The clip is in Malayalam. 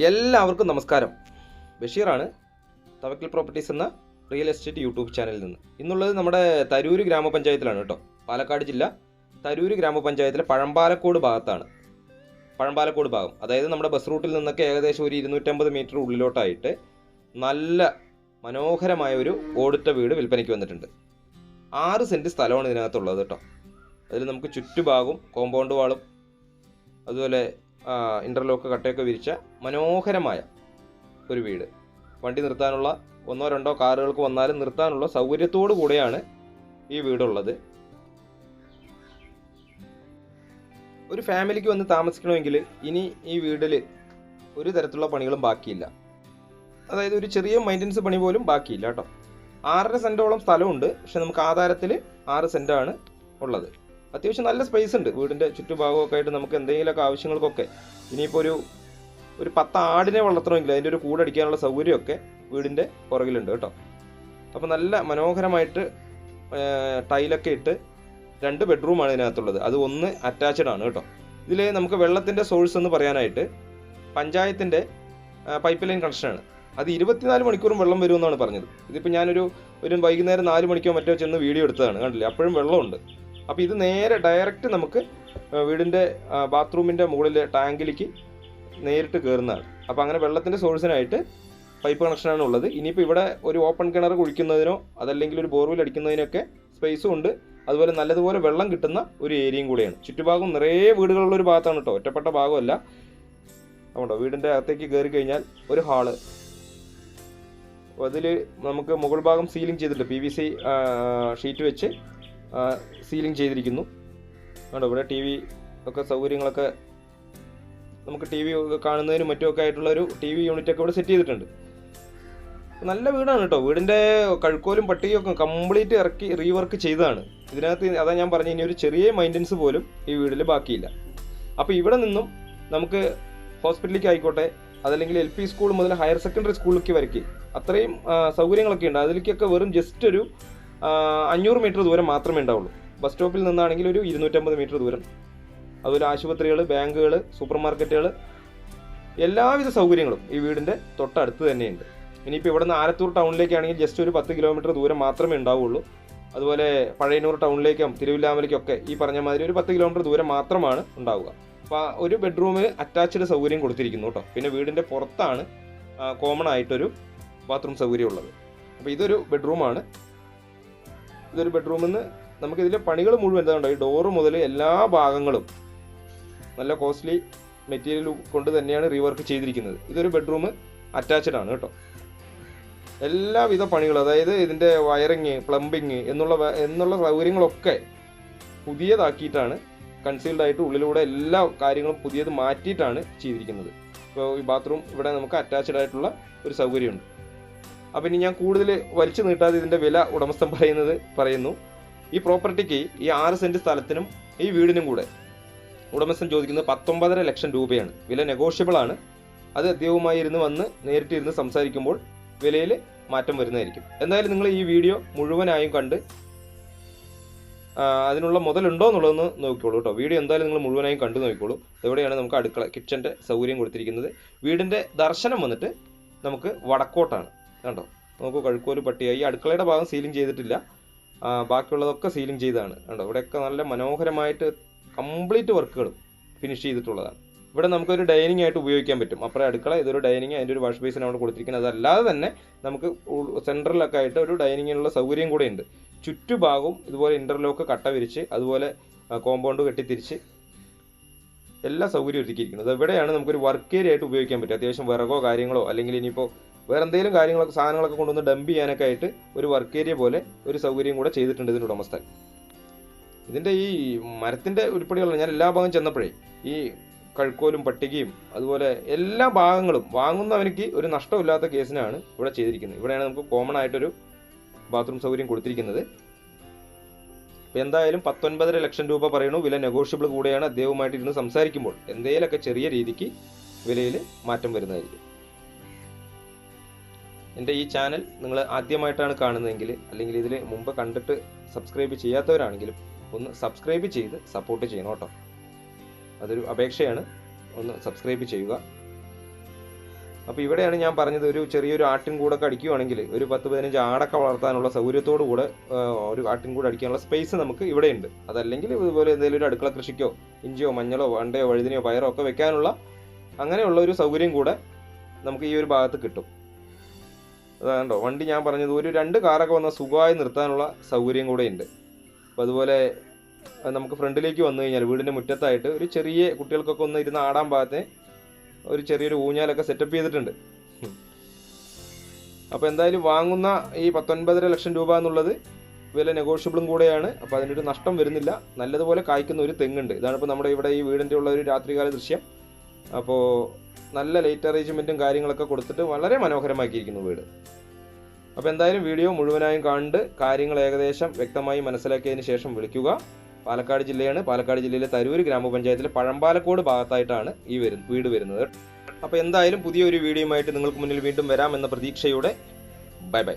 എല്ലാവർക്കും നമസ്കാരം. ബഷീറാണ് തവക്കിൽ പ്രോപ്പർട്ടീസ് എന്ന റിയൽ എസ്റ്റേറ്റ് യൂട്യൂബ് ചാനലിൽ നിന്ന്. ഇന്നുള്ളത് നമ്മുടെ തരൂര് ഗ്രാമപഞ്ചായത്തിലാണ് കേട്ടോ. പാലക്കാട് ജില്ല തരൂര് ഗ്രാമപഞ്ചായത്തിലെ പഴമ്പാലക്കോട് ഭാഗത്താണ്. പഴമ്പാലക്കോട് ഭാഗം. അതായത് നമ്മുടെ ബസ് റൂട്ടിൽ നിന്നൊക്കെ ഏകദേശം ഒരു ഇരുന്നൂറ്റമ്പത് മീറ്റർ ഉള്ളിലോട്ടായിട്ട് നല്ല മനോഹരമായ ഒരു ഓടിട്ട വീട് വിൽപ്പനയ്ക്ക് വന്നിട്ടുണ്ട്. ആറ് സെന്റ് സ്ഥലമാണ് ഇതിനകത്തുള്ളത് കേട്ടോ. അതിൽ നമുക്ക് ചുറ്റുഭാഗവും കോമ്പൗണ്ട് വാളും അതുപോലെ ഇന്റർലോക്ക് കട്ടയൊക്കെ വിരിച്ച മനോഹരമായ ഒരു വീട്. വണ്ടി നിർത്താനുള്ള ഒന്നോ രണ്ടോ കാറുകൾക്ക് വന്നാലും നിർത്താനുള്ള സൗകര്യത്തോടു കൂടെയാണ് ഈ വീടുള്ളത്. ഒരു ഫാമിലിക്ക് വന്ന് താമസിക്കണമെങ്കിൽ ഇനി ഈ വീട്ടിൽ ഒരു തരത്തിലുള്ള പണികളും ബാക്കിയില്ല. അതായത് ഒരു ചെറിയ മെയിന്റനൻസ് പണി പോലും ബാക്കിയില്ല കേട്ടോ. ആറര സെന്റോളം സ്ഥലമുണ്ട്. പക്ഷെ നമുക്ക് ആധാരത്തിൽ ആറ് സെന്റാണ് ഉള്ളത്. അത്യാവശ്യം നല്ല സ്പേസ് ഉണ്ട്. വീടിന്റെ ചുറ്റുഭാഗമൊക്കെ ആയിട്ട് നമുക്ക് എന്തെങ്കിലുമൊക്കെ ആവശ്യങ്ങൾക്കൊക്കെ ഇനിയിപ്പോൾ ഒരു ഒരു പത്ത് ആടിനെ വളർത്തണമെങ്കിൽ അതിന്റെ ഒരു കൂടടിക്കാനുള്ള സൗകര്യമൊക്കെ വീടിന്റെ പുറകിലുണ്ട് കേട്ടോ. അപ്പോൾ നല്ല മനോഹരമായിട്ട് ടൈലൊക്കെ ഇട്ട് രണ്ട് ബെഡ്റൂമാണ് ഇതിനകത്തുള്ളത്. അത് ഒന്ന് അറ്റാച്ച്ഡ് ആണ് കേട്ടോ. ഇതിൽ നമുക്ക് വെള്ളത്തിന്റെ സോഴ്സ് എന്ന് പറയാനായിട്ട് പഞ്ചായത്തിന്റെ പൈപ്പ് ലൈൻ കണക്ഷനാണ് അത് ഇരുപത്തിനാല് മണിക്കൂറും വെള്ളം വരുമെന്നാണ് പറഞ്ഞത്. ഇതിപ്പോൾ ഞാനൊരു ഒരു വൈകുന്നേരം നാല് മണിക്കോ മറ്റോ ചെന്ന് വീഡിയോ എടുത്തതാണ്. കണ്ടില്ലേ? അപ്പോഴും വെള്ളമുണ്ട്. അപ്പോൾ ഇത് നേരെ ഡയറക്റ്റ് നമുക്ക് വീടിന്റെ ബാത്റൂമിന്റെ മുകളിൽ ടാങ്കിലേക്ക് നേരിട്ട് കയറുന്നതാണ് അപ്പോൾ അങ്ങനെ വെള്ളത്തിന്റെ സോഴ്സിനായിട്ട് പൈപ്പ് കണക്ഷനാണ് ഉള്ളത്. ഇനിയിപ്പോൾ ഇവിടെ ഒരു ഓപ്പൺ കിണർ കുഴിക്കുന്നതിനോ അതല്ലെങ്കിൽ ഒരു ബോർവെൽ അടിക്കുന്നതിനൊക്കെ സ്പേസും ഉണ്ട്. അതുപോലെ നല്ലതുപോലെ വെള്ളം കിട്ടുന്ന ഒരു ഏരിയയും കൂടിയാണ്. ചുറ്റുഭാഗം നിറയെ വീടുകളുള്ള ഒരു ഭാഗത്താണ് കേട്ടോ. ഒറ്റപ്പെട്ട ഭാഗമല്ല. അതുകൊണ്ടോ വീടിന്റെ അകത്തേക്ക് കയറി കഴിഞ്ഞാൽ ഒരു ഹാൾ അതിൽ നമുക്ക് മുകൾ ഭാഗം സീലിംഗ് ചെയ്തിട്ടുണ്ട്. പി വി സി ഷീറ്റ് വെച്ച് സീലിംഗ് ചെയ്തിരിക്കുന്നു. കണ്ടോ ഇവിടെ ടി വി ഒക്കെ സൗകര്യങ്ങളൊക്കെ നമുക്ക് ടി വി കാണുന്നതിനും മറ്റുമൊക്കെ ആയിട്ടുള്ള ഒരു ടി വി യൂണിറ്റ് ഒക്കെ ഇവിടെ സെറ്റ് ചെയ്തിട്ടുണ്ട്. നല്ല വീടാണ് കേട്ടോ വീടിന്റെ കഴുക്കോലും പട്ടിയും ഒക്കെ കംപ്ലീറ്റ് ഇറക്കി റീവർക്ക് ചെയ്തതാണ്. ഇതിനകത്ത് അതാ ഞാൻ പറഞ്ഞ ഇനി ഒരു ചെറിയ മൈന്റൻസ് പോലും ഈ വീടിൽ ബാക്കിയില്ല. അപ്പോൾ ഇവിടെ നിന്നും നമുക്ക് ഹോസ്പിറ്റലിലേക്ക് ആയിക്കോട്ടെ അതല്ലെങ്കിൽ എൽ പി സ്കൂൾ മുതൽ ഹയർ സെക്കൻഡറി സ്കൂളിലേക്ക് വരയ്ക്ക്. അത്രയും സൗകര്യങ്ങളൊക്കെ ഉണ്ട്. അതിലേക്കൊക്കെ വെറും ജസ്റ്റ് ഒരു അഞ്ഞൂറ് മീറ്റർ ദൂരം മാത്രമേ ഉണ്ടാവുള്ളൂ. ബസ് സ്റ്റോപ്പിൽ നിന്നാണെങ്കിൽ ഒരു ഇരുന്നൂറ്റമ്പത് മീറ്റർ ദൂരം. അതുപോലെ ആശുപത്രികൾ ബാങ്കുകൾ സൂപ്പർ മാർക്കറ്റുകൾ എല്ലാവിധ സൗകര്യങ്ങളും ഈ വീടിന്റെ തൊട്ടടുത്ത് തന്നെയുണ്ട്. ഇനിയിപ്പോൾ ഇവിടെ നിന്ന് ആലത്തൂർ ടൗണിലേക്കാണെങ്കിൽ ജസ്റ്റ് ഒരു പത്ത് കിലോമീറ്റർ ദൂരം മാത്രമേ ഉണ്ടാവുള്ളൂ. അതുപോലെ പഴയന്നൂർ ടൗണിലേക്കും തിരുവില്ലാമലയ്ക്കൊക്കെ ഈ പറഞ്ഞ മാതിരി ഒരു പത്ത് കിലോമീറ്റർ ദൂരം മാത്രമാണ് ഉണ്ടാവുക. അപ്പോൾ ഒരു ബെഡ്റൂമിൽ അറ്റാച്ച്ഡ് സൗകര്യം കൊടുത്തിരിക്കുന്നു കേട്ടോ. പിന്നെ വീടിന്റെ പുറത്താണ് കോമൺ ആയിട്ടൊരു ബാത്റൂം സൗകര്യം ഉള്ളത് അപ്പോൾ ഇതൊരു ബെഡ്റൂമാണ് ഇതൊരു ബെഡ്റൂമിൽ നിന്ന് നമുക്കിതിലെ പണികൾ മുഴുവൻ എന്താ ഈ ഡോറ് മുതൽ എല്ലാ ഭാഗങ്ങളും നല്ല കോസ്റ്റ്ലി മെറ്റീരിയൽ കൊണ്ട് തന്നെയാണ് റീവർക്ക് ചെയ്തിരിക്കുന്നത്. ഇതൊരു ബെഡ്റൂം അറ്റാച്ച്ഡ് ആണ് കേട്ടോ. എല്ലാവിധ പണികളും അതായത് ഇതിന്റെ വയറിങ് പ്ലംബിങ് എന്നുള്ള എന്നുള്ള സൗകര്യങ്ങളൊക്കെ പുതിയതാക്കിയിട്ടാണ് കൺസീൽഡ് ആയിട്ട് ഉള്ളിലൂടെ എല്ലാ കാര്യങ്ങളും പുതിയത് മാറ്റിയിട്ടാണ് ചെയ്തിരിക്കുന്നത്. ഇപ്പോൾ ഈ ബാത്റൂം ഇവിടെ നമുക്ക് അറ്റാച്ച്ഡ് ആയിട്ടുള്ള ഒരു സൗകര്യമുണ്ട്. അപ്പം ഇനി ഞാൻ കൂടുതൽ വലിച്ചു നീട്ടാതെ ഇതിന്റെ വില ഉടമസ്ഥൻ പറയുന്നത് പറയുന്നു. ഈ പ്രോപ്പർട്ടിക്ക് ഈ ആറ് സെന്റ് സ്ഥലത്തിനും ഈ വീടിനും കൂടെ ഉടമസ്ഥൻ ചോദിക്കുന്നത് പത്തൊമ്പതര ലക്ഷം രൂപയാണ്. വില നെഗോഷ്യബിൾ ആണ്. അത് അദ്ദേഹവുമായി ഇരുന്ന് വന്ന് നേരിട്ട് ഇരുന്ന് സംസാരിക്കുമ്പോൾ വിലയിൽ മാറ്റം വരുന്നതായിരിക്കും. എന്തായാലും നിങ്ങൾ ഈ വീഡിയോ മുഴുവനായും കണ്ട് അതിനുള്ള മുതലുണ്ടോ എന്നുള്ളതൊന്ന് നോക്കിക്കോളൂ കേട്ടോ. വീഡിയോ എന്തായാലും നിങ്ങൾ മുഴുവനായും കണ്ടു നോക്കിക്കോളൂ. എവിടെയാണ് നമുക്ക് അടുക്കള കിച്ചന്റെ സൗകര്യം കൊടുത്തിരിക്കുന്നത്. വീടിന്റെ ദർശനം വന്നിട്ട് നമുക്ക് വടക്കോട്ടാണ്. കണ്ടോ? നോക്കൂ കഴുക്കോൽ പട്ടിയായി. ഈ അടുക്കളയുടെ ഭാഗം സീലിംഗ് ചെയ്തിട്ടില്ല. ബാക്കിയുള്ളതൊക്കെ സീലിംഗ് ചെയ്തതാണ്. കണ്ടോ? ഇവിടെയൊക്കെ നല്ല മനോഹരമായിട്ട് കംപ്ലീറ്റ് വർക്കുകളും ഫിനിഷ് ചെയ്തിട്ടുള്ളതാണ്. ഇവിടെ നമുക്കൊരു ഡൈനിങ് ആയിട്ട് ഉപയോഗിക്കാൻ പറ്റും. അപ്പുറം അടുക്കള ഇതൊരു ഡൈനിങ് അതിന്റെ ഒരു വാഷ് ബേസിനാണ് അവിടെ കൊടുത്തിരിക്കുന്നത്. അതല്ലാതെ തന്നെ നമുക്ക് സെൻട്രലൊക്കെ ആയിട്ട് ഒരു ഡൈനിങ്ങിനുള്ള സൗകര്യം കൂടെ ഉണ്ട്. ചുറ്റുഭാഗവും ഇതുപോലെ ഇന്റർലോക്ക് കട്ട വിരിച്ച് അതുപോലെ കോമ്പൗണ്ട് കെട്ടിത്തിരിച്ച് എല്ലാ സൗകര്യവും ഒരുക്കിയിരിക്കുന്നത് ഇവിടെയാണ് നമുക്കൊരു വർക്ക് ഏരിയ ആയിട്ട് ഉപയോഗിക്കാൻ പറ്റും അത്യാവശ്യം വിറകോ കാര്യങ്ങളോ അല്ലെങ്കിൽ ഇനിയിപ്പോൾ വേറെ എന്തെങ്കിലും കാര്യങ്ങളൊക്കെ സാധനങ്ങളൊക്കെ കൊണ്ടുവന്ന് ഡംപ് ചെയ്യാനൊക്കെ ആയിട്ട് ഒരു വർക്ക് ഏരിയ പോലെ ഒരു സൗകര്യം കൂടെ ചെയ്തിട്ടുണ്ട് ഇതിന്റെ ഉടമസ്ഥൻ. ഇതിന്റെ ഈ മരത്തിന്റെ ഉരുപ്പടികളാണ് ഞാൻ എല്ലാ ഭാഗം ചെന്നപ്പോഴേ ഈ കഴുക്കോലും പട്ടികയും അതുപോലെ എല്ലാ ഭാഗങ്ങളും വാങ്ങുന്നവനിക്ക് ഒരു നഷ്ടമില്ലാത്ത കേസിനാണ് ഇവിടെ ചെയ്തിരിക്കുന്നത്. ഇവിടെയാണ് നമുക്ക് കോമൺ ആയിട്ടൊരു ബാത്റൂം സൗകര്യം കൊടുത്തിരിക്കുന്നത്. അപ്പോൾ എന്തായാലും പത്തൊൻപതര ലക്ഷം രൂപ പറയണു വില നെഗോഷ്യബിൾ കൂടെയാണ് അദ്ദേഹവുമായിട്ട് ഇരുന്ന് സംസാരിക്കുമ്പോൾ. എന്തെങ്കിലുമൊക്കെ ചെറിയ രീതിക്ക് വിലയിൽ മാറ്റം വരുന്നതായിരിക്കും. എന്റെ ഈ ചാനൽ നിങ്ങൾ ആദ്യമായിട്ടാണ് കാണുന്നതെങ്കിൽ അല്ലെങ്കിൽ ഇതിൽ മുമ്പ് കണ്ടിട്ട് സബ്സ്ക്രൈബ് ചെയ്യാത്തവരാണെങ്കിലും ഒന്ന് സബ്സ്ക്രൈബ് ചെയ്ത് സപ്പോർട്ട് ചെയ്യണം കേട്ടോ. അതൊരു അപേക്ഷയാണ്. ഒന്ന് സബ്സ്ക്രൈബ് ചെയ്യുക. അപ്പോൾ ഇവിടെയാണ് ഞാൻ പറഞ്ഞത് ഒരു ചെറിയൊരു ആട്ടിൻ കൂടൊക്കെ അടിക്കുകയാണെങ്കിൽ ഒരു പത്ത് പതിനഞ്ച് ആടൊക്കെ വളർത്താനുള്ള സൗകര്യത്തോടു കൂടെ ഒരു ആട്ടിൻ കൂടെ അടിക്കാനുള്ള സ്പേസ് നമുക്ക് ഇവിടെയുണ്ട്. അതല്ലെങ്കിൽ ഇതുപോലെ എന്തെങ്കിലും ഒരു അടുക്കള കൃഷിക്കോ ഇഞ്ചിയോ മഞ്ഞളോ വണ്ടയോ വഴുതിനെയോ പയറോ ഒക്കെ വെക്കാനുള്ള അങ്ങനെയുള്ള ഒരു സൗകര്യം കൂടെ നമുക്ക് ഈ ഒരു ഭാഗത്ത് കിട്ടും. അതാണ്ടോ വണ്ടി ഞാൻ പറഞ്ഞത് ഒരു രണ്ട് കാറൊക്കെ വന്നാൽ സുഖമായി നിർത്താനുള്ള സൗകര്യം കൂടെ ഉണ്ട്. അപ്പോൾ അതുപോലെ നമുക്ക് ഫ്രണ്ടിലേക്ക് വന്നു കഴിഞ്ഞാൽ വീടിന്റെ മുറ്റത്തായിട്ട് ഒരു ചെറിയ കുട്ടികൾക്കൊക്കെ ഒന്ന് ഇരുന്ന് ആടാൻ ഭാഗത്തെ ഒരു ചെറിയൊരു ഊഞ്ഞാലൊക്കെ സെറ്റപ്പ് ചെയ്തിട്ടുണ്ട്. അപ്പോൾ എന്തായാലും വാങ്ങുന്ന ഈ പത്തൊൻപതര ലക്ഷം രൂപ എന്നുള്ളത് വില നെഗോഷ്യബിളും കൂടെയാണ്. അപ്പോൾ അതിനൊരു നഷ്ടം വരുന്നില്ല. നല്ലതുപോലെ കായ്ക്കുന്ന ഒരു തെങ്ങുണ്ട്. ഇതാണ് ഇപ്പോൾ നമ്മുടെ ഇവിടെ ഈ വീടിന്റെ ഉള്ള ഒരു രാത്രികാല ദൃശ്യം. അപ്പോൾ നല്ല ലൈറ്റ് അറേഞ്ച്മെന്റും കാര്യങ്ങളൊക്കെ കൊടുത്തിട്ട് വളരെ മനോഹരമാക്കിയിരിക്കുന്നു വീട്. അപ്പോൾ എന്തായാലും വീഡിയോ മുഴുവനായും കണ്ട് കാര്യങ്ങൾ ഏകദേശം വ്യക്തമായി മനസ്സിലാക്കിയതിന് ശേഷം വിളിക്കുക. പാലക്കാട് ജില്ലയാണ്. പാലക്കാട് ജില്ലയിലെ തരൂര് ഗ്രാമപഞ്ചായത്തിലെ പഴമ്പാലക്കോട് ഭാഗത്തായിട്ടാണ് ഈ വരുന്ന വീട് വരുന്നത്. അപ്പോൾ എന്തായാലും പുതിയൊരു വീഡിയോയുമായിട്ട് നിങ്ങൾക്ക് മുന്നിൽ വീണ്ടും വരാമെന്ന പ്രതീക്ഷയോടെ. Bye bye.